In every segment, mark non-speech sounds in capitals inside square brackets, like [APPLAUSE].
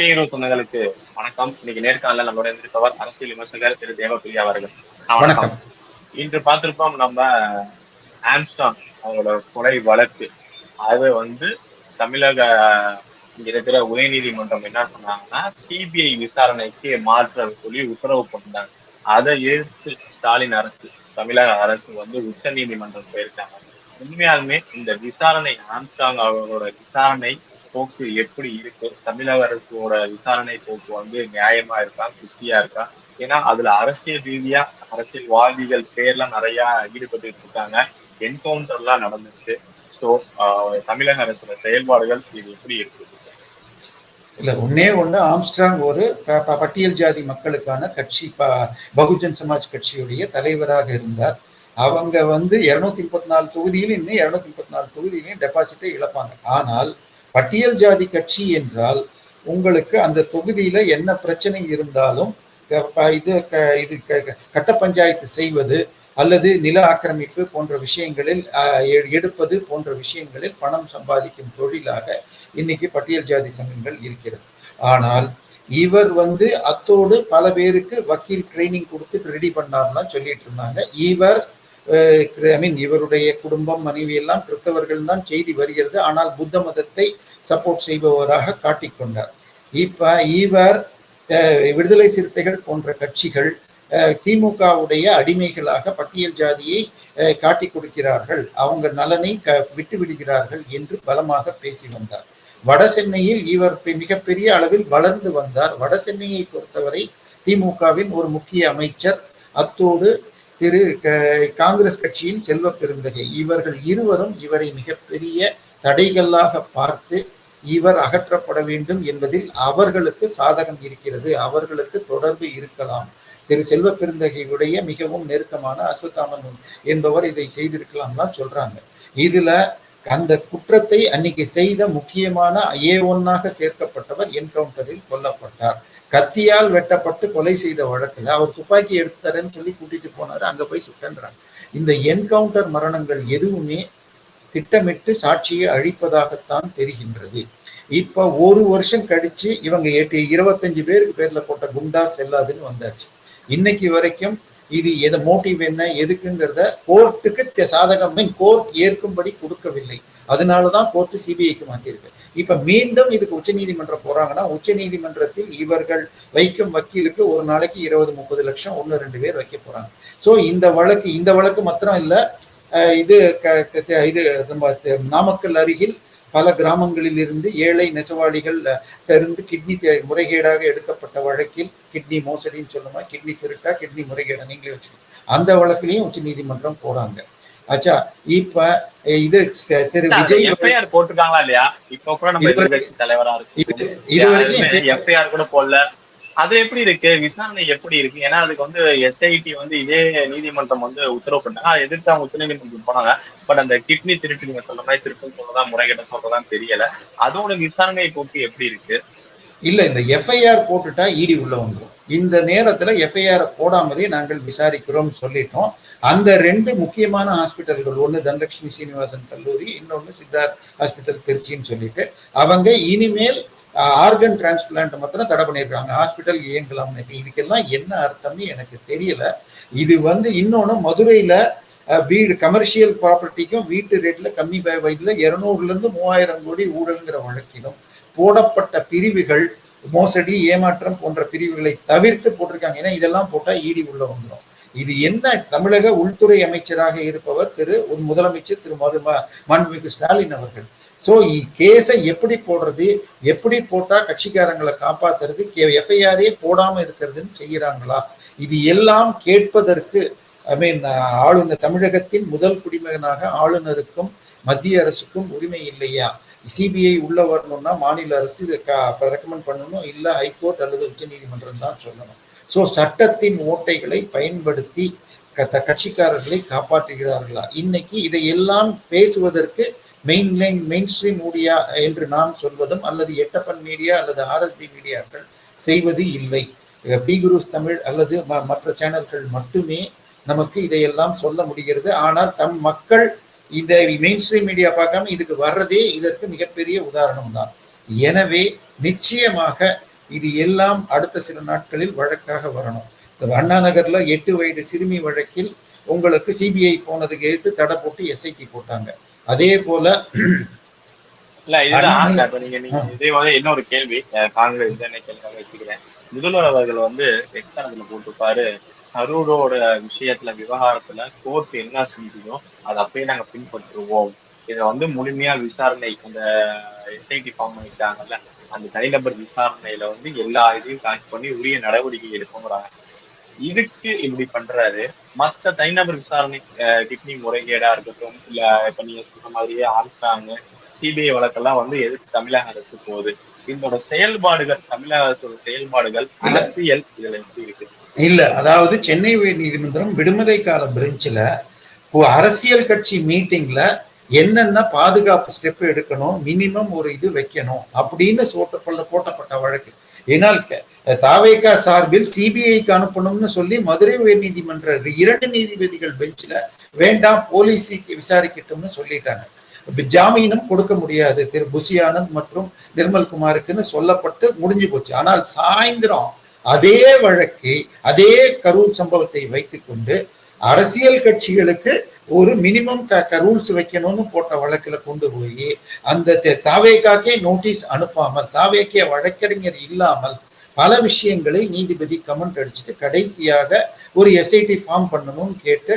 பேரு சொந்தங்களுக்கு வணக்கம். இன்னைக்கு நேர்காணல நம்மளோட இருந்திருப்பவர் அரசியல் விமர்சகர் திரு தேவப்பிரியா அவர்கள். வணக்கம். இன்று பார்த்திருப்போம் நம்ம ஆம்ஸ்டாங் அவங்களோட கொலை வழக்கு. அது வந்து தமிழக இங்க இருக்கிற உயர்நீதிமன்றம் என்ன சொன்னாங்கன்னா சிபிஐ விசாரணைக்கு மாற்ற சொல்லி உத்தரவு போட்டிருந்தாங்க. அதை எதிர்த்து ஸ்டாலின் அரசு தமிழக அரசு வந்து உச்ச நீதிமன்றம் போயிருக்காங்க. உண்மையாலுமே இந்த விசாரணை ஆம்ஸ்டாங் அவர்களோட விசாரணை போக்கு எப்படி இருக்கு? தமிழக அரசோட விசாரணை போக்கு வந்து நியாயமா இருக்கா? குத்தியா இருக்கா? ஏன்னா அதுல அரசியல் ரீதியா அரசியல்வாதிகள் பேர்லாம் நிறைய ஈடுபட்டு இருக்காங்க. என்கவுண்டர்லாம் நடந்திருக்கு. சோ தமிழக அரசோட செயல்பாடுகள் இது எப்படி இருக்கு? இல்ல ஒன்னே ஒண்ணு ஆம்ஸ்ட்ராங் ஒரு ப- ப- பட்டியல் ஜாதி மக்களுக்கான கட்சி பகுஜன் சமாஜ் கட்சியுடைய தலைவராக இருந்தார். அவங்க வந்து இருநூத்தி முப்பத்தி நாலு தொகுதியிலும் இன்னும் இருநூத்தி முப்பத்தி நாலு தொகுதியிலையும் டெபாசிட்டை இழப்பாங்க. ஆனால் பட்டியல் ஜாதி கட்சி என்றால் உங்களுக்கு அந்த தொகுதியில என்ன பிரச்சனை இருந்தாலும் இது க- இது கட்ட பஞ்சாயத்து செய்வது அல்லது நில ஆக்கிரமிப்பு போன்ற விஷயங்களில் எ- எடுப்பது போன்ற விஷயங்களில் பணம் சம்பாதிக்கும் தொழிலாக இன்னைக்கு பட்டியல் ஜாதி சங்கங்கள் இருக்கிறது. ஆனால் இவர் வந்து அத்தோடு பல பேருக்கு வக்கீல் ட்ரைனிங் கொடுத்து ரெடி பண்ணார்லாம் சொல்லிட்டு இருந்தாங்க. இவர் ஐ மீன் இவருடைய குடும்பம் மனைவி எல்லாம் கிறிஸ்தவர்கள் தான் செய்தி வருகிறது. ஆனால் புத்த மதத்தை சப்போர்ட் செய்பவராக காட்டிக்கொண்டார் இப்போ இவர் விடுதலை சிறுத்தைகள் போன்ற கட்சிகள் திமுகவுடைய அடிமைகளாக பட்டியல் ஜாதியை காட்டி கொடுக்கிறார்கள். அவங்க நலனை க விட்டு விடுகிறார்கள் என்று பலமாக பேசி வந்தார். வட சென்னையில் இவர் மிகப்பெரிய அளவில் வளர்ந்து வந்தார். வட சென்னையை பொறுத்தவரை திமுகவின் ஒரு முக்கிய அமைச்சர். அத்தோடு திரு காங்கிரஸ் கட்சியின் செல்வ பெருந்தகை. இவர்கள் இருவரும் இவரை மிகப்பெரிய தடைகளாக பார்த்து இவர் அகற்றப்பட வேண்டும் என்பதில் அவர்களுக்கு சாதகம் இருக்கிறது அவர்களுக்கு தொடர்பு இருக்கலாம். திரு செல்வ பெருந்தகையுடைய மிகவும் நெருக்கமான அஸ்வத்தாமன் என்பவர் இதை செய்திருக்கலாம்லாம் சொல்றாங்க. இதுல அந்த குற்றத்தை அன்னைக்கு செய்த முக்கியமான ஏ ஒன்னாக சேர்க்கப்பட்டவர் என்கவுண்டரில் கொல்லப்பட்டார். கத்தியால் வெட்டப்பட்டு கொலை செய்த வழக்கில் அவர் துப்பாக்கி எடுத்தாருன்னு சொல்லி கூட்டிட்டு போனாரு அங்க போய் சுட்டன்றாங்க. இந்த என்கவுண்டர் மரணங்கள் எதுவுமே திட்டமிட்டு சாட்சியை அழிப்பதாகத்தான் தெரிகின்றது. இப்போ ஒரு வருஷம் கழிச்சு இவங்க எட்டு இருபத்தஞ்சு பேருக்கு பேர்ல போட்ட குண்டா செல்லாதுன்னு வந்தாச்சு. இன்னைக்கு வரைக்கும் இது எதை மோட்டிவ் என்ன எதுக்குங்கிறத கோர்ட்டுக்கு சாதகமே சாதகம் கோர்ட் ஏற்கும்படி கொடுக்கவில்லை. அதனாலதான் கோர்ட்டு சிபிஐக்கு மாற்றியிருக்கு இப்ப மீண்டும் இதுக்கு உச்சநீதிமன்றம் போறாங்கன்னா உச்சநீதிமன்றத்தில் இவர்கள் வைக்கும் வக்கீலுக்கு ஒரு நாளைக்கு இருபது முப்பது லட்சம் ஒன்று ரெண்டு பேர் வைக்க போறாங்க. ஸோ இந்த வழக்கு இந்த வழக்கு மாத்திரம் இல்லை இது க- இது நம்ம நாமக்கல் அருகில் பல கிராமங்களில் இருந்து ஏழை நெசவாளிகள் இருந்து கிட்னி முறைகேடாக எடுக்கப்பட்ட வழக்கில் கிட்னி மோசடின்னு சொல்லுமா? கிட்னி திருட்டா? கிட்னி முறைகேடா? நீங்களே வச்சுக்கோங்க. அந்த வழக்கிலையும் உச்ச நீதிமன்றம் போறாங்க. ஆச்சா இப்ப இது திரு விஜய் போட்டிருக்காங்களா இல்லையா? இப்ப கூட நம்ம தலைவரா இருக்கு. இது வரைக்கும் எஃப்ஐஆர் கூட போடல. அது எப்படி இருக்கு? விசாரணை எப்படி இருக்கு? ஏன்னா அதுக்கு வந்து எஸ்ஐடி வந்து இதே நீதிமன்றம் வந்து உத்தரவு பண்ணாங்க அதை எதிர்த்து அவங்க உச்ச நீதிமன்றம் போனாங்க. பட் அந்த கிட்னி திருட்டு நீங்க சொல்ற மாதிரி திருட்டுன்னு சொல்றதா முறைகேட்ட சொல்றதா தெரியல. அதோட விசாரணை போக்கு எப்படி இருக்கு? இல்ல இந்த எஃப்ஐஆர் போட்டுட்டா இடி உள்ள வந்துடும் இந்த நேரத்துல எஃப்ஐஆர் போடாமலே நாங்கள் விசாரிக்கிறோம் சொல்லிட்டோம். அந்த ரெண்டு முக்கியமான ஹாஸ்பிட்டல்கள் ஒன்று தனலட்சுமி சீனிவாசன் கல்லூரி இன்னொன்று சித்தார்த் ஹாஸ்பிட்டல் திருச்சின்னு சொல்லிட்டு அவங்க இனிமேல் ஆர்கன் டிரான்ஸ்பிளான்ட் மாத்திரம் தடை பண்ணியிருக்காங்க. ஹாஸ்பிட்டல் இயங்கலாம்னு. இப்போ இதுக்கெல்லாம் என்ன அர்த்தம்னு எனக்கு தெரியல. இது வந்து இன்னொன்று மதுரையில் வீடு கமர்ஷியல் ப்ராப்பர்ட்டிக்கும் வீட்டு ரேட்டில் கம்மி வயதில் இருநூறுலேருந்து மூவாயிரம் கோடி ஊழல்ங்கிற வழக்கிலும் போடப்பட்ட பிரிவுகள் மோசடி ஏமாற்றம் போன்ற பிரிவுகளை தவிர்த்து போட்டிருக்காங்க. ஏன்னா இதெல்லாம் போட்டால் ஈடி உள்ள வந்துடும் இது என்ன தமிழக உள்துறை அமைச்சராக இருப்பவர் திரு முதலமைச்சர் திரு மது ம- மாண்புமிகு ஸ்டாலின் அவர்கள். ஸோ கேஸை எப்படி போடுறது? எப்படி போட்டால் கட்சிக்காரங்களை காப்பாத்துறது? எஃப்ஐஆரே போடாமல் இருக்கிறதுன்னு செய்கிறாங்களா இது எல்லாம் கேட்பதற்கு ஐ மீன் ஆளுநர் தமிழகத்தின் முதல் குடிமகனாக ஆளுநருக்கும் மத்திய அரசுக்கும் உரிமை இல்லையா? சிபிஐ உள்ள வரணும்னா மாநில அரசு இதை ரெக்கமெண்ட் பண்ணணும். இல்லை ஹைகோர்ட் அல்லது உச்சநீதிமன்றம் தான் சொல்லணும். ஸோ சட்டத்தின் ஓட்டைகளை பயன்படுத்தி க- த- கட்சிக்காரர்களை காப்பாற்றுகிறார்களா? இன்னைக்கு இதையெல்லாம் பேசுவதற்கு main line mainstream media என்று நாம் சொல்வதும் அல்லது எட்டப்பன் மீடியா அல்லது ஆர்எஸ்பி மீடியாக்கள் செய்வது இல்லை. பி குருஸ் தமிழ் அல்லது ம- மற்ற சேனல்கள் மட்டுமே நமக்கு இதையெல்லாம் சொல்ல முடிகிறது. ஆனால் தம் மக்கள் இந்த மெயின் ஸ்ட்ரீம் மீடியா பார்க்காம இதுக்கு வர்றதே இதற்கு மிகப்பெரிய உதாரணம் தான். எனவே நிச்சயமாக இது எல்லாம் அடுத்த சில நாட்களில் வழக்காக வரணும். அண்ணா நகர்ல எட்டு வயது சிறுமி வழக்கில் உங்களுக்கு சிபிஐ போனதுக்கு எடுத்து தடை போட்டு எஸ்ஐடி போட்டாங்க. அதே போல [CLEARS THROAT] இல்ல இதுதான் நீங்க நீங்க இதே வந்து இன்னொரு கேள்வி காங்கிரஸ் இதனை கேள்வி வச்சுக்கிறேன் முதல்வர் அவர்கள் வந்து எக்ஸாம்பிள் போட்டிருப்பாரு. கரூரோட விஷயத்துல விவகாரத்துல கோர்ட் என்ன செஞ்சதோ அதை அப்படியே நாங்க பின்பற்றுவோம். இதை வந்து முழுமையா விசாரணை அந்த எஸ்ஐடி ஃபார்ம் பண்ணிட்டாங்கல்ல அந்த தனிநபர் விசாரணையில வந்து எல்லா இதையும் கனெக்ட் பண்ணி உரிய நடவடிக்கை எடுக்கணுங்கிறாங்க இதுக்கு இப்படி பண்றாரு. மத்த தனிநபர் விசாரணை கிட்னி முறைகேடா இருக்கட்டும் இல்ல இப்ப நீங்க சொன்ன மாதிரியே ஆம்ஸ்டாங் சிபிஐ வழக்கெல்லாம் வந்து எதுக்கு தமிழக அரசு போகுது? இதோட செயல்பாடுகள் தமிழக அரசோட செயல்பாடுகள் அரசியல் இதுல எப்படி இருக்கு? இல்ல அதாவது சென்னை உயர் நீதிமன்றம் விடுமுறை கால பெஞ்சில் அரசியல் கட்சி மீட்டிங்ல என்னென்ன பாதுகாப்பு ஸ்டெப் எடுக்கணும் மினிமம் ஒரு இது வைக்கணும் அப்படின்னு சோட்டப்பள்ள போட்டப்பட்ட வழக்கு. ஏன்னா தாவேகா சார்பில் சிபிஐக்கு அனுப்பணும்னு சொல்லி மதுரை உயர் நீதிமன்ற இரண்டு நீதிபதிகள் பெஞ்சில் வேண்டாம் போலீஸுக்கு விசாரிக்கட்டும்னு சொல்லிட்டாங்க. ஜாமீனும் கொடுக்க முடியாது. திரு புசி ஆனந்த் மற்றும் நிர்மல் குமாருக்குன்னு சொல்லப்பட்டு முடிஞ்சு போச்சு. ஆனால் சாயந்தரம் அதே வழக்கை அதே கரூர் சம்பவத்தை வைத்துக்கொண்டு அரசியல் கட்சிகளுக்கு ஒரு மினிமம் ரூல்ஸ் வைக்கணும்னு போட்ட வழக்கில் கொண்டு போய் அந்த தாவேக்காக்கே நோட்டீஸ் அனுப்பாமல் தாவேக்கே வழக்கறிஞர் இல்லாமல் பல விஷயங்களை நீதிபதி கமெண்ட் அடிச்சுட்டு கடைசியாக ஒரு எஸ்ஐடி ஃபார்ம் பண்ணணும்னு கேட்டு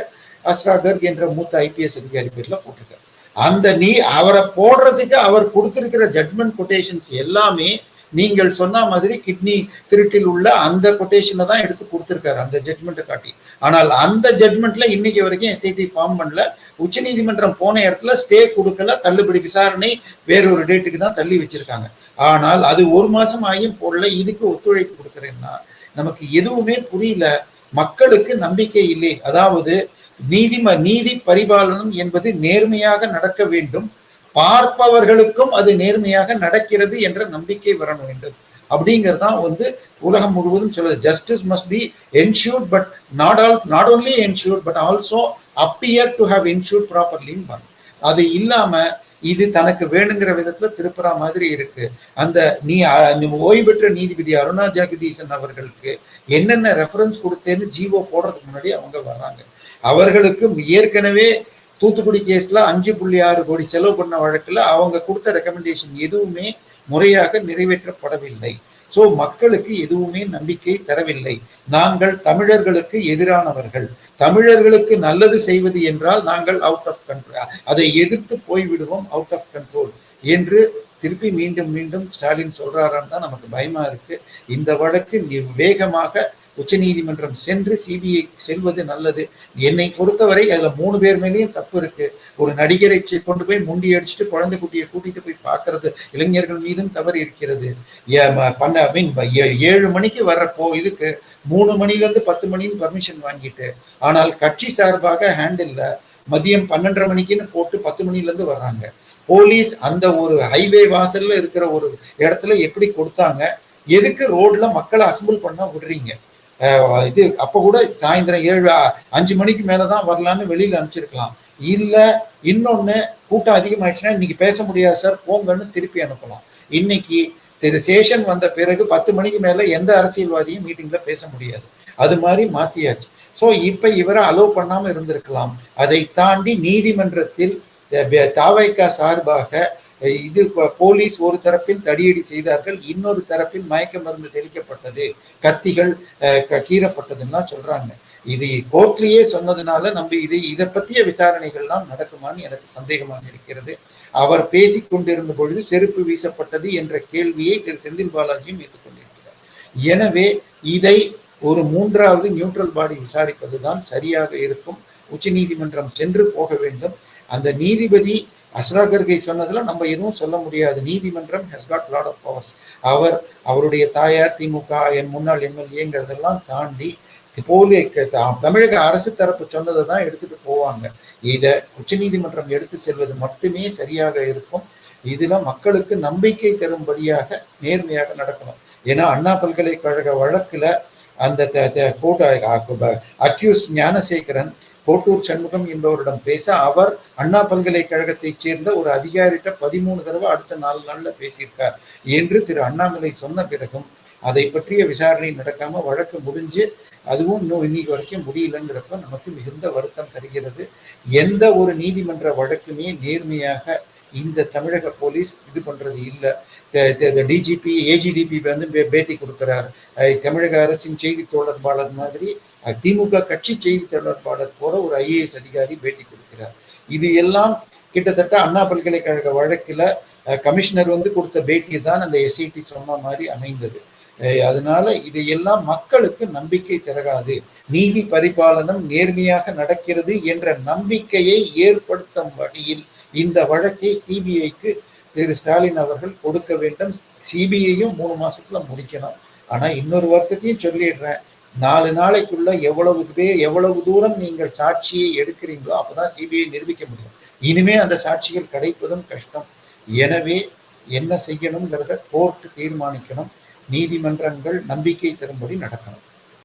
அஸ்ராகர் என்ற மூத்த ஐபிஎஸ் அதிகாரி பேர்ல போட்டிருக்காரு. அந்த நீ அவரை போடுறதுக்கு அவர் கொடுத்திருக்கிற ஜட்மெண்ட் கொட்டேஷன்ஸ் எல்லாமே நீங்கள் சொன்ன மாதிரி கிட்னி திருட்டில் உள்ள அந்த கொட்டேஷனை தான் எடுத்து கொடுத்துருக்காரு அந்த ஜட்மெண்ட்டை காட்டி. ஆனால் அந்த ஜட்மெண்ட்ல இன்னைக்கு வரைக்கும் எஸ்ஐடி ஃபார்ம் பண்ணல. உச்ச நீதிமன்றம் போன இடத்துல ஸ்டே கொடுக்கல தள்ளுபடி விசாரணை வேறொரு டேட்டுக்கு தான் தள்ளி வச்சிருக்காங்க. ஆனால் அது ஒரு மாசம் ஆகியும் போடல இதுக்கு ஒத்துழைப்பு கொடுக்குறேன்னா நமக்கு எதுவுமே புரியல. மக்களுக்கு நம்பிக்கை இல்லை. அதாவது நீதிம நீதி பரிபாலனம் என்பது நேர்மையாக நடக்க வேண்டும். பார்ப்பவர்களுக்கும் அது நேர்மையாக நடக்கிறது என்ற நம்பிக்கை வர வேண்டும். அப்படிங்கிறதான் வந்து உலகம் முழுவதும் சொல்லுது. Justice must be ensured but not all not only ensured but also appear to have ensured ப்ராப்பர்லின்னு அது இல்லாம இது தனக்கு வேணுங்கிற விதத்துல திருப்புறா மாதிரி இருக்கு. அந்த நீ ஓய்வு பெற்ற நீதிபதி அருணா ஜெகதீசன் அவர்களுக்கு என்னென்ன ரெஃபரன்ஸ் கொடுத்தேன்னு ஜீவோ போடுறதுக்கு முன்னாடி அவங்க வர்றாங்க. அவர்களுக்கு ஏற்கனவே தூத்துக்குடி கேஸ்ல அஞ்சு புள்ளி ஆறு கோடி செலவு பண்ண வழக்குல அவங்க கொடுத்த ரெக்கமெண்டேஷன் எதுவுமே முறையாக நிறைவேற்றப்படவில்லை. ஸோ மக்களுக்கு எதுவுமே நம்பிக்கை தரவில்லை. நாங்கள் தமிழர்களுக்கு எதிரானவர்கள். தமிழர்களுக்கு நல்லது செய்வது என்றால் நாங்கள் அவுட் ஆஃப் கண்ட்ரோல் அதை எதிர்த்து போய்விடுவோம் அவுட் ஆஃப் கண்ட்ரோல் என்று திருப்பி மீண்டும் மீண்டும் ஸ்டாலின் சொல்றாரான்னு தான் நமக்கு பயமா இருக்கு. இந்த வழக்கு வேகமாக உச்ச நீதிமன்றம் சென்று சிபிஐ செல்வது நல்லது. என்னை பொறுத்தவரை அதுல மூணு பேர் மேலேயும் தப்பு இருக்கு. ஒரு நடிகரை கொண்டு போய் முண்டி அடிச்சுட்டு குழந்தை குட்டியை கூட்டிட்டு போய் பார்க்கறது இளைஞர்கள் மீதும் தவறு இருக்கிறது. பண்ண மீன் ஏழு மணிக்கு வர்றப்போ இதுக்கு மூணு மணில இருந்து பத்து மணின்னு பர்மிஷன் வாங்கிட்டு ஆனால் கட்சி சார்பாக ஹேண்டில்ல மதியம் பன்னெண்டரை மணிக்குன்னு போட்டு பத்து மணில இருந்து வர்றாங்க. போலீஸ் அந்த ஒரு ஹைவே வாசல்ல இருக்கிற ஒரு இடத்துல எப்படி கொடுத்தாங்க? எதுக்கு ரோட்ல மக்களை அசம்பிள் பண்ண விடுறீங்க? இது அப்போ கூட சாயந்தரம் ஏழு அஞ்சு மணிக்கு மேலே தான் வரலான்னு வெளியில் அனுப்பிச்சிருக்கலாம். இல்லை இன்னொன்று கூட்டம் அதிகமாகிடுச்சுன்னா இன்னைக்கு பேச முடியாது சார். போங்கன்னு திருப்பி அனுப்பலாம். இன்னைக்கு திரு சேஷன் வந்த பிறகு பத்து மணிக்கு மேலே எந்த அரசியல்வாதியும் மீட்டிங்கில் பேச முடியாது. அது மாதிரி மாற்றியாச்சு ஸோ இப்போ இவரை அலோவ் பண்ணாமல் இருந்திருக்கலாம். அதை தாண்டி நீதிமன்றத்தில் தாவைக்கா சார்பாக இது போலீஸ் ஒரு தரப்பில் தடியடி செய்தார்கள் இன்னொரு தரப்பில் மயக்க மருந்து தெளிக்கப்பட்டது கத்திகள் கீறப்பட்டதுன்னா சொல்றாங்க. இது கோர்ட்லயே சொன்னதுனால நம்ம இது இதை பற்றிய விசாரணைகள்லாம் நடக்குமான்னு எனக்கு சந்தேகமாக இருக்கிறது. அவர் பேசி கொண்டிருந்த பொழுது செருப்பு வீசப்பட்டது என்ற கேள்வியை திரு. செந்தில் பாலாஜியும் ஏற்றுக்கொண்டிருக்கிறார் எனவே இதை ஒரு மூன்றாவது நியூட்ரல் பாடி விசாரிப்பதுதான் சரியாக இருக்கும். உச்ச நீதிமன்றம் சென்று போக வேண்டும். அந்த நீதிபதி அஸ்ராகர்கை சொன்னதுல நம்ம எதுவும் சொல்ல முடியாது. நீதிமன்றம் has got lot of powers அவர் அவருடைய தாயார் திமுக என் முன்னாள் எம்எல்ஏங்கிறதெல்லாம் தாண்டி போலி தமிழக அரசு தரப்பு சொன்னதை தான் எடுத்துட்டு போவாங்க. இதை உச்சநீதிமன்றம் எடுத்து செல்வது மட்டுமே சரியாக இருக்கும். இதுல மக்களுக்கு நம்பிக்கை தரும்படியாக நேர்மையாக நடக்கணும். ஏன்னா அண்ணா பல்கலைக்கழக வழக்குல அந்த அக்யூஸ் ஞானசேகரன் கோட்டூர் சண்முகம் என்பவரிடம் பேச அவர் அண்ணா பல்கலைக்கழகத்தைச் சேர்ந்த ஒரு அதிகாரிட்ட பதிமூணு தடவை அடுத்த நாலு நாளில் பேசியிருக்கார். என்று திரு அண்ணாமலை சொன்ன பிறகும் அதை பற்றிய விசாரணை நடக்காம வழக்கு முடிஞ்சு அதுவும் இன்னும் இன்னைக்கு வரைக்கும் முடியலங்கிறப்ப நமக்கு மிகுந்த வருத்தம் தருகிறது. எந்த ஒரு நீதிமன்ற வழக்குமே நேர்மையாக இந்த தமிழக போலீஸ் இது பண்றது இல்லை. டிஜிபி ஏஜிடிபி வந்து பேட்டி கொடுக்கிறார். தமிழக அரசின் செய்தி தொடர்பாளர் மாதிரி திமுக கட்சி செய்தி தொடர்பாளர் போல ஒரு ஐஏஎஸ் அதிகாரி பேட்டி கொடுக்கிறார். இது எல்லாம் கிட்டத்தட்ட அண்ணா பல்கலைக்கழக வழக்கில் கமிஷனர் வந்து கொடுத்த பேட்டி தான் அந்த எஸ்ஐடி சொன்ன மாதிரி அமைந்தது. அதனால இதையெல்லாம் மக்களுக்கு நம்பிக்கை தரகாது. நீதி பரிபாலனம் நேர்மையாக நடக்கிறது என்ற நம்பிக்கையை ஏற்படுத்தும் வழியில் இந்த வழக்கை சிபிஐக்கு திரு ஸ்டாலின் அவர்கள் கொடுக்க வேண்டும். சிபிஐயும் மூணு மாசத்துல முடிக்கணும். ஆனா இன்னொரு வருத்தத்தையும் சொல்லிடுறேன். நாலு நாளைக்குள்ள எவ்வளவு பேர் எவ்வளவு தூரம் நீங்கள் சாட்சியை எடுக்கிறீங்களோ அப்பதான் சிபிஐ நிரூபிக்க முடியும். இனிமே அந்த சாட்சிகள் கிடைப்பதும் கஷ்டம். எனவே என்ன செய்யணுங்கிறத கோர்ட் தீர்மானிக்கணும். நீதிமன்றங்கள் நம்பிக்கை தரும்படி நடக்கணும்.